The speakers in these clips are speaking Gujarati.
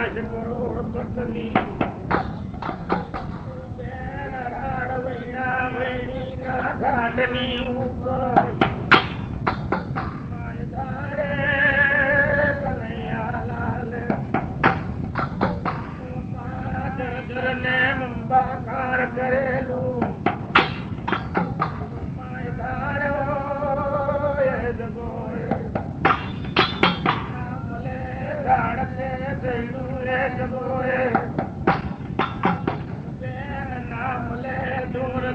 I'm going to go to the knee. नामे दौड़े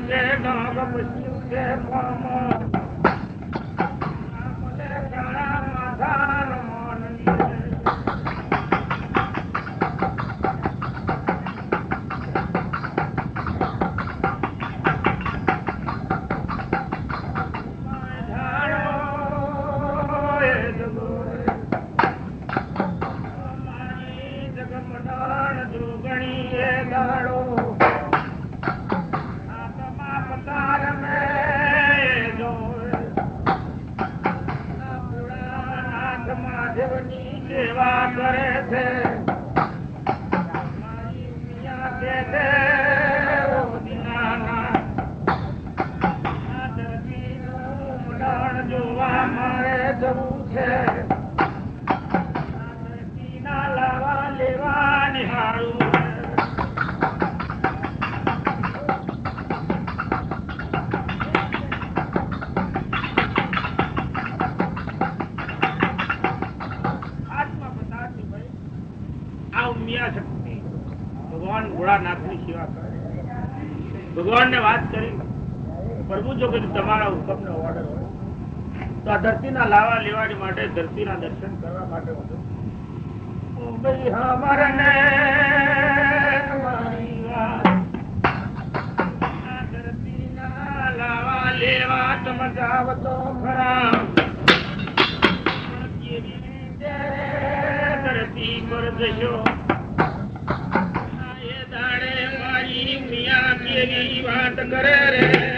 देवी सेवाे रोल जो કદી તમારા હુકમનો ઓર્ડર હોય. તો આ ધરતીના લાવા લેવાની માટે ધરતીના દર્શન કરવા માટે વધુ. ભાઈ હમરને તમારી વાત. ધરતીના લાવા લેવા તમે તો ખરા. પણ કેવી રીતે ધરતી પર જશો. એ દાડે મારી મિયા કેવી વાત કરે રે?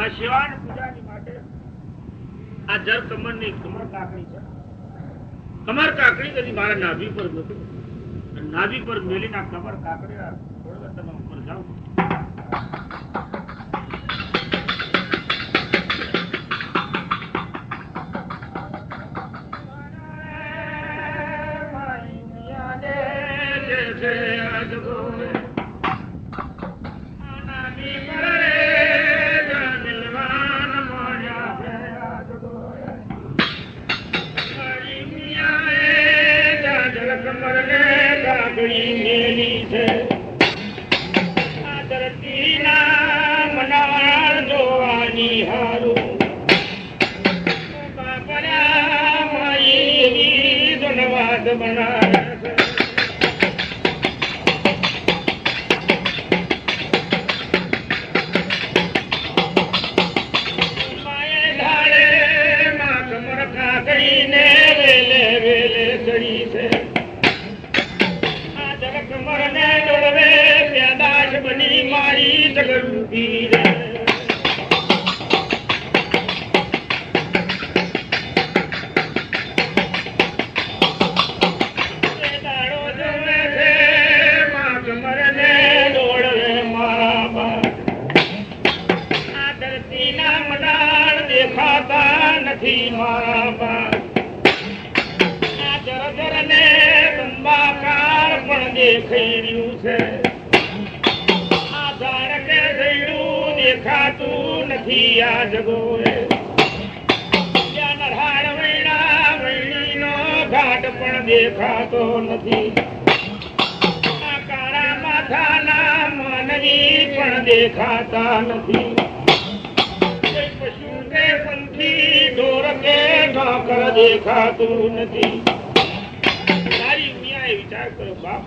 આ શિવાન પૂજાની માટે આ જળ કમરની કમર કાકડી છે. કમર કાકડી કદી મારા નાભી પર નથી નાભી પર મેલીને આ કમર કાકડી આ તમે ઉપર જાઓ ઘાટ પણ દેખાતો નથી આ કાળા માથાના માનવી પણ દેખાતા નથી. કે ઢોકર દેખાતું નથી. તારી મિયાએ વિચાર કર્યો બાપ.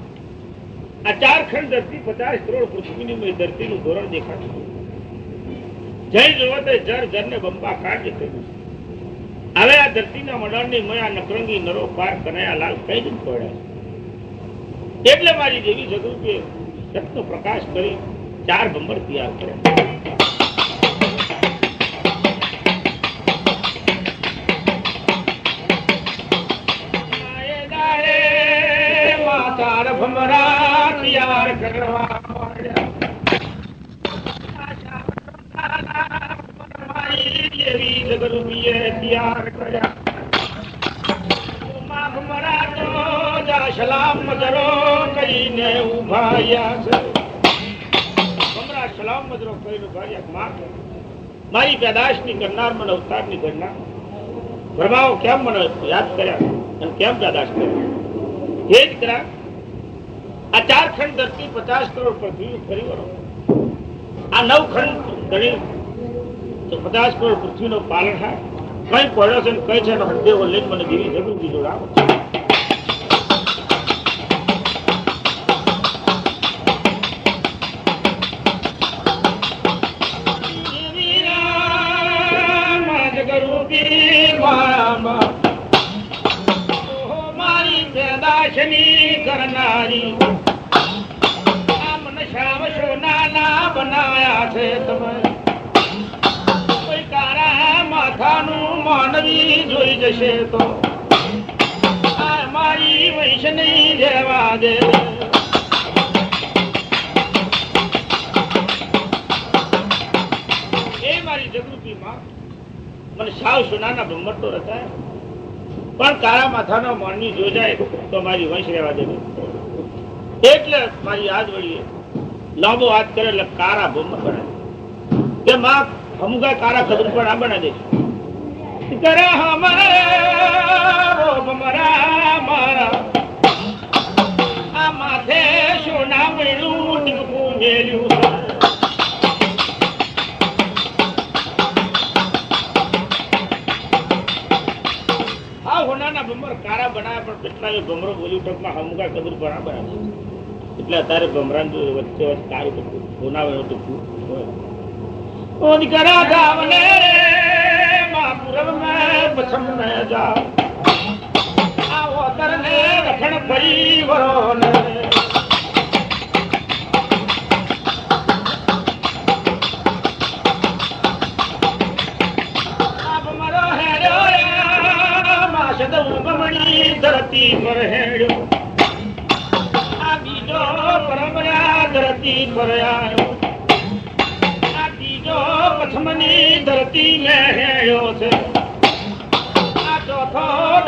આ ચાર ખંડ ધરતી પચાસ કરોડ પૃથ્વીની મેં ધરતીનું ધોરણ દેખાતું જય જોવો જર જરને બંબા કાઢ કર્યું હવે આ ધરતીના મંડળની મયા નકરંગી નરો પાર કનૈયા લાલ કઈ જ પડ્યા એટલે મારી દેવી જગરૂપે રત્ન પ્રકાશ કરી ચાર ભંબર તૈયાર કર્યા. તૈયાર કર્યા. સલામ કરો કહીને ઊભા રહ્યા છે. ભમરા સલામ મજરો કરીને રહ્યા. માં, મારી પેદાશની કરનાર મને અવતારની ઘટના પ્રભાવ કેમ મને યાદ કર્યા અને કેમ પેદાશ કર્યા એ જ કરા આ ચાર ખંડ ધરતી પચાસ કરોડ પૃથ્વી ફરી વળો આ નવ ખંડ ગણી તો પચાસ કરોડ પૃથ્વીનો પાલન થાય. કઈ પડ્યો છે કઈ છે એનો હૃદય લઈને મને દેવી જરૂર બીજો ઓહો મારી પેદાશની કરનારી છે તમે? માથાનું માનવી જોઈ જશે તો. મારી વૈષ્ણવી નહીં દે. એ મારી જગૃતિમાં મને સાવ સોનાના તો રચાય. પણ કાળા માથાનો માનવી જોજાય તો મારી વંશ રહેવા દેવી એટલે મારી યાદ વળીએ. લાંબો હાથ કરે એટલે કારા ભમ બનાવે. કે માં હમુગા કારા ખબર પણ આ બનાવી દેજો કરે હમારો મારા. આ માથે સોના મળ્યું ટીકું મેલ્યું? આ હોનાના ભમર કારા બનાવ્યા પણ કેટલા ભમરો બોલ્યું ટપમાં હમુકા કદુર પણ આ બનાવે એટલે અત્યારે ભમરાન જો વચ્ચે વચ્ચે કારું ટકું હોના વેણું ટકું ઓન કરા ગાવને માપુરમ મે પછમ મે જા આ ઓતર ને રખણ ફરી વરો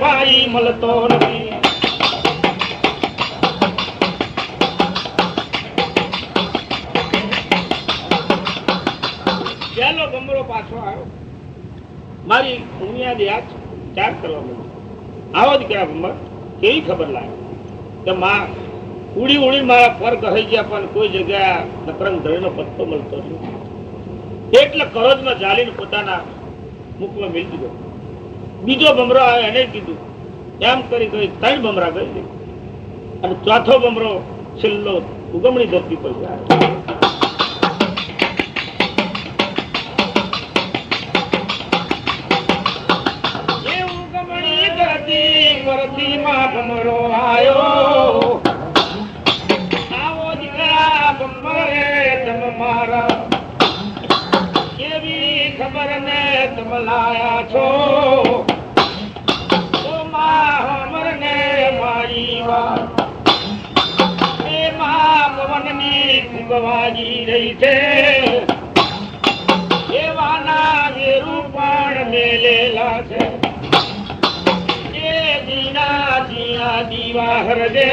ભાઈ મળતો નથી. પહેલો ગમરો પાછો આવ્યો. મારી ઉમિયાદ યાદ ચાર કરવા માંડી. આવો જ કયા ગમર? કેવી ખબર લાગે? કે માં ઉડી ઉડી મારા પર કહી ગયા પણ કોઈ જગ્યા નકરંગ ધરીનો પત્તો મળતો નહીં. એટલે કરજમાં જાલીને પોતાના મુખમાં મેલી દીધો બીજો બમરો આવે એને કીધું. એમ કરી કરી ત્રણ બમરા દીધું. અને ચોથો બમરો છેલ્લો ઉગમણી ધરતી પર આવ્યો રહી છે એવાના મેલેલા છે. એ દીના જીયા દીવા હરદે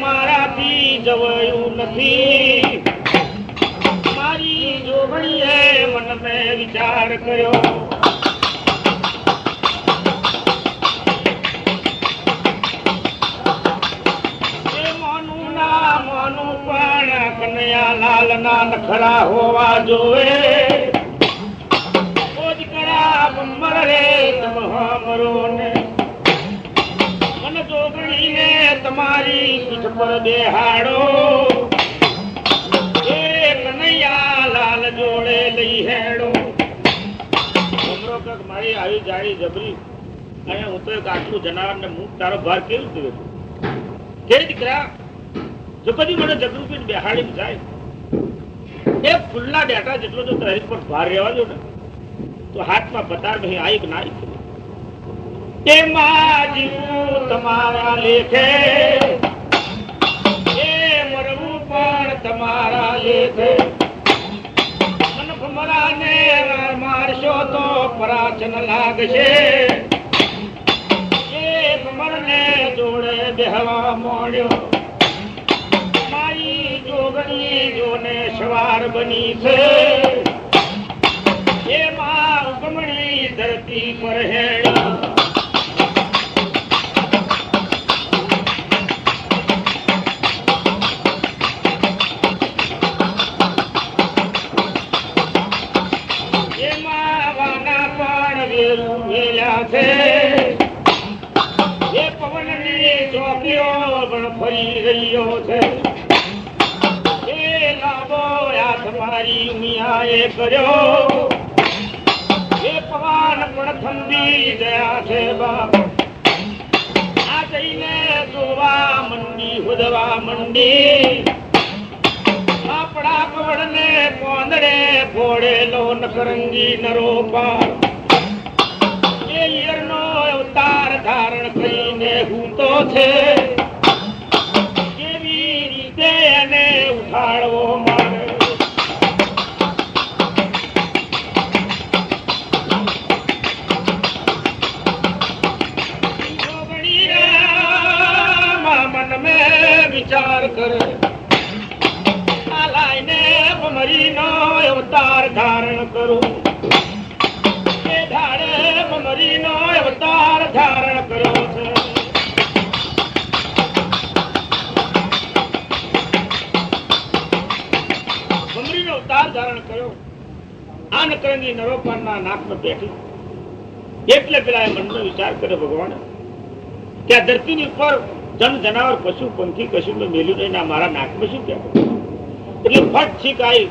મારાથી જવાયું નથી. મારી જોગણીએ મન વિચાર કર્યો. કનૈયા લાલ ના નખરા હોવા જોવે. ઓજ કરા બંબર રે, તમ હામરો ને. મન જોગણીને તમારી પીઠ પર બેહાડો. એ કનૈયા લાલ જોડે લઈ હેડો. ભમરો કાક મારી આવી જાડી જબરી. અને હું તો એક આટલું જનાવર ને મુખ તારો ભાર કેવું થયો કે દીકરા? જો કદી મને જગરૂપી બેહાડી જાય. એ ફૂલના ડેટા જેટલો જો તારી પર ભાર રહેવા દો ને, તો હાથમાં પતાર નહીં આવી કે ના એ માજી તમારા લેખે, એ મરવું પણ તમારા લેખે. મન ભમરાને મારશો તો પરાચન લાગશે. એ મરને જોડે બેહવા મોડ્યો. જોને સવાર બની છે. એમાં ઉગમણી ધરતી પર હેણી ફરી રહ્યો છે. લાંબો હાથ મારી ઉમિયાએ કર્યો. એ નરો પાર. એ ઈયરનો અવતાર ધારણ કરીને હું તો છે. કેવી રીતે એને ઉઠાડવો બેઠી. એટલે પેલા મનનો વિચાર કર્યો ભગવાન, કે આ ધરતીની ઉપર જન જનાવર પશુ પંખી કશું મેલ્યું નહીં મારા નાકમાં શું કહેવાય એટલે ફટ છીક આવી.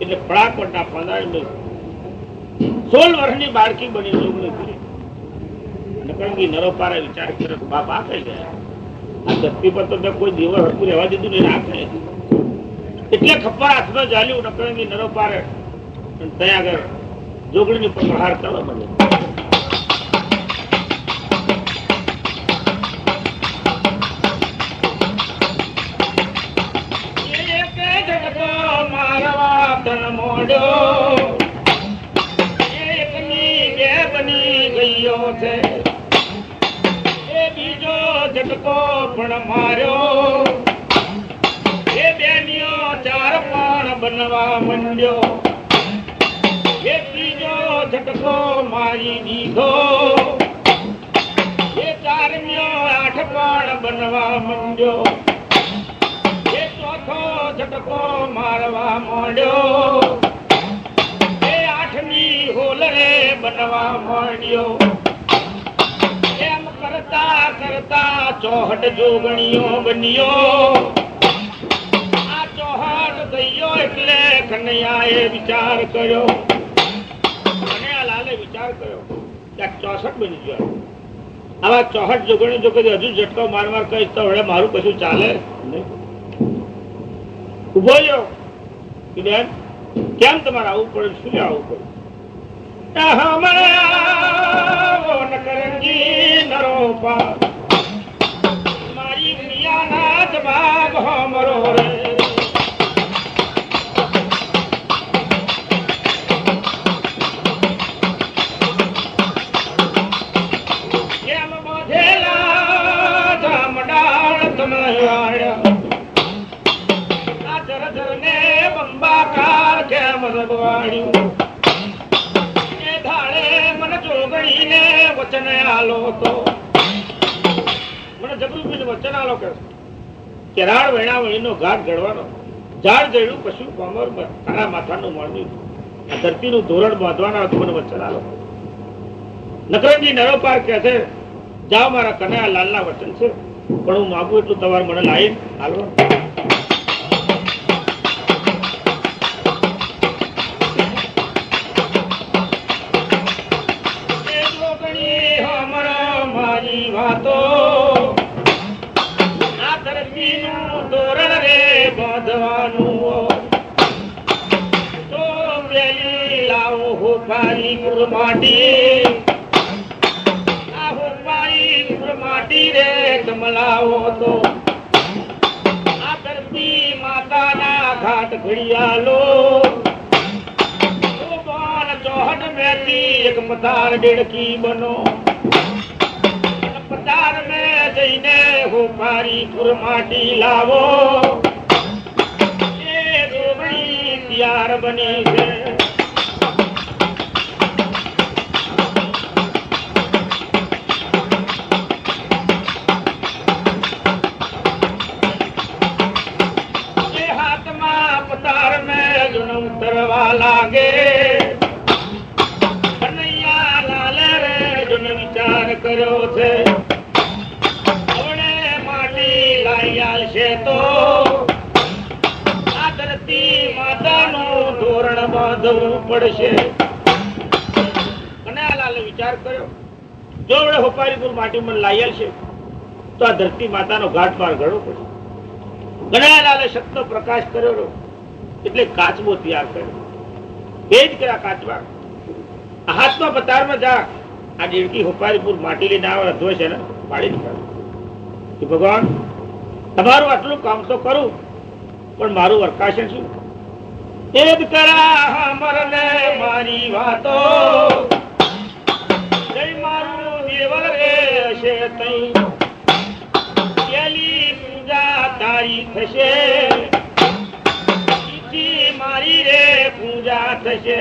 એટલે ફળાકોટના પાંદાળને સોળ વર્ષની બાળકી બની જોગણી કરી નકરંગી નરોપારા વિચાર કર્યો બાપ આ કઈ ગયા આ ધરતી પર તો મેં કોઈ દિવસ હતું રહેવા દીધું નહીં આ કઈ એટલે ખપ્પર હાથમાં ચાલ્યું નકરંગી નરોપારે પારે. ત્યાં આગળ જોગણીની પર પ્રહાર કરવા ઝટકો પણ માર્યો. એ બેનીઓ ચાર પણ બનવા મંડ્યો. ઝટકો મારી દીધો. એ ચારમ્યો આઠ પણ બનવા મંડ્યો. એ ચોથો ઝટકો મારવા માંડ્યો. એ આઠમી હોલરે બનવા માંડ્યો. એમ કરતા કરતા ચોહટ જોગણીઓ બન્યો. આ ચોહટ ગયો એટલે કનૈયાએ વિચાર કર્યો. વિચાર કર્યો કે આવા જોગણી હજુ ઝટકો માર માર કહીશ તો હવે મારું કશું ચાલે ઊભો રહ્યો. બેન, કેમ તમારે આવવું પડે? શું આવું પડે? મારી મિયાના જવાબ હમરો રે. જગરૂપીને વચન આલો કે માથાનું મળ્યું. ધરતીનું ધોરણ બાંધવાના હતું મને વચન આલો. નકરંજી નરોપાર છે, જાઓ મારા કનૈયા લાલના વચન છે. પણ હું માગું એટલું તમારે મને લાવી હાલવા લાવું હુફારી માટી આ હુફારી માટી રે કમલાઓ તો. આ ધરતી માતાના ઘાટ ઘડિયાલો ચોહટ મેથી એક મદાર ડેડકી બનો. પતાર મે જઈને હુફારી કુરમાટી લાવો. એ રોવણી તૈયાર બની છે. માટી મને લાઈ છે. તો આ ધરતી માતાનો ઘાટ પાર ઘડવો પડશે ગણાલાલે શક્તો પ્રકાશ કર્યો એટલે કાચબો તૈયાર કર્યો. એ જ કર્યા કાચબા હાથમાં પતારમાં જા, આ દેડકી હોપારીપુર માટી લઈને આવે અધ્વય છે ને પાડી. નીકળ્યો કે ભગવાન, તમારું આટલું કામ તો કરું, પણ મારું વર્કાશન શું? એ જ કરા મરને મારી વાતો હશે તઈ. પેલી પૂજા તારી થશે. ઈથી મારી રે પૂજા થશે.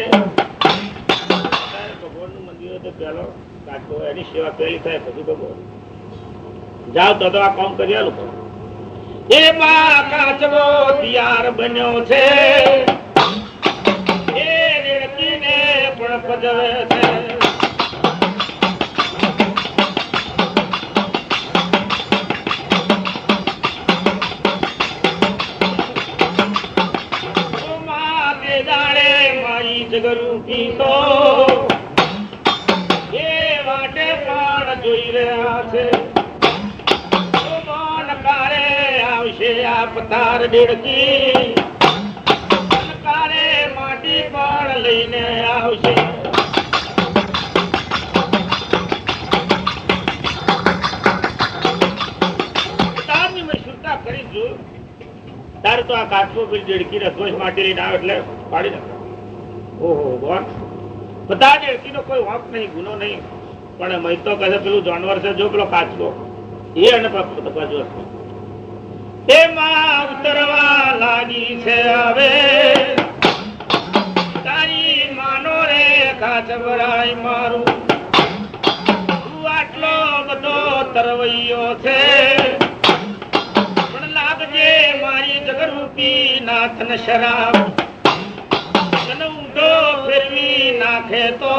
ભગવાનનું મંદિર તો પહેલો કાકો એની સેવા પહેલી થાય, પછી ભગવાન જાઓ તો આ કામ કરી આલું. એ કાચબો તૈયાર બન્યો છે. આ બેડકી કારે માટી પણ લઈને આવશે. તારે તો આ કાચબો પેલી દેડકી રસોઈ માટી લઈને આવે એટલે પાડી નાખે. ઓહો, બોલ. બધા દેડકી નો કોઈ વાંક નહીં, ગુનો નહીં. પણ તો કહે પેલું જાનવર છે, જો પેલો કાચબો. એ અને બાજુ એમાં ઉતરવા લાગી છે હવે. તારી માનો રે કાચબરાય મારું. આટલો બધો તરવૈયો છે. પણ લાગજે મારી જગરૂપી નાથન શરાબ. તને ફેરવી નાખે તો.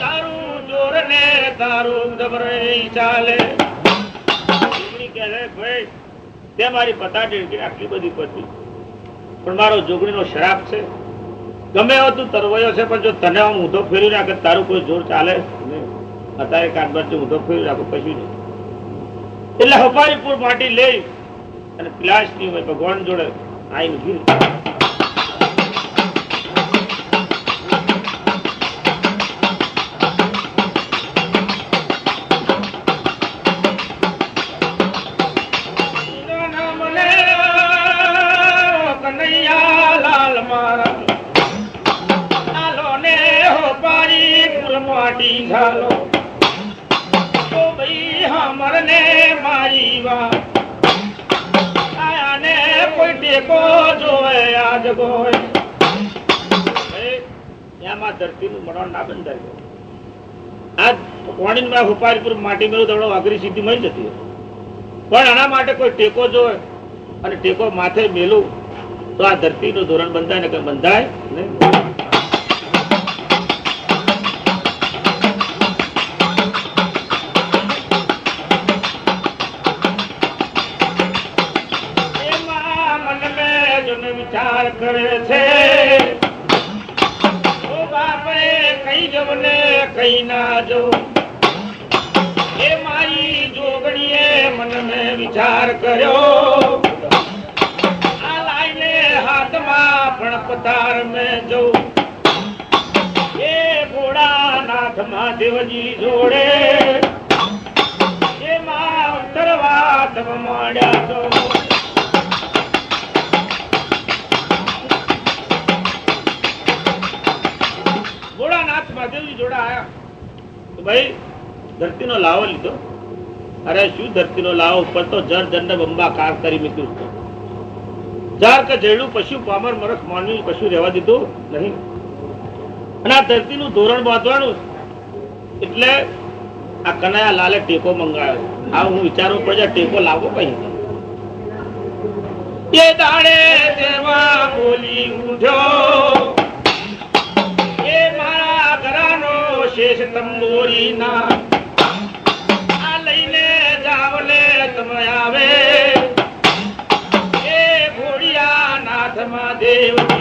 તારું જોર ને તારું ગભરે ચાલે. તે મારી પતા ટેડકી આટલી બધી પતી. પણ મારો જોગણીનો શ્રાપ છે. ગમે એવો તું તરવયો છે, પણ જો તને આમ ઊંધો ફેરી નાખે તારું કોઈ જોર ચાલે. અત્યારે કાનબારથી ઊંધો ફેરવી નાખો કશું નહીં. એટલે હપારીપુર માટી લઈ અને ની હોય ભગવાન જોડે આઈને ગીર. માટી ઝાલો તો ભાઈ હમરને મારી વા આયાને કોઈ ટેકો જોવે આજ ગોય એમાં ધરતીનું મરણ ના બંધાય. માટી મેળવું તો અઘરી સીધી મળી જતી પણ આના માટે કોઈ ટેકો જોવે અને ટેકો માથે મેલું, તો આ ધરતીનું ધોરણ બંધાય ને કઈ બંધાય નહીં. જોને વિચાર કરે છે. ઓ બાપે કઈ જવું ને કઈ ના જવું. એ મારી જોગણીએ મનને વિચાર કર્યો. આ લાઈને હાથમાં પણ પતાર મેં જો એ ભોળાનાથ મહાદેવજી જોડે. એમાં ઉતરવા તમ માંડ્યા છો. ભોળાનાથ મહાદેવજી જોડા આયા. તો ભાઈ, ધરતીનો લાવો લીધો. અરે શું ધરતીનો લાવો? ઉપર તો જર જંડ બંબાકાર કરી મૂક્યું. જાર કે જેડું પશુ, પામર, મરખ, માનવી કશું રહેવા દીધું નહીં. અને આ ધરતીનું ધોરણ બાંધવાનું એટલે આ કનૈયા લાલે ટેકો મંગાવ્યો આ હું વિચારવું પડે ટેકો લાવો કઈ એ દાડે દેવા બોલી ઉઠ્યો શેષ તંબોરી ના આ લઈને જાવલે તમે આવે. એ ભોળિયા નાથમાં મહાદેવ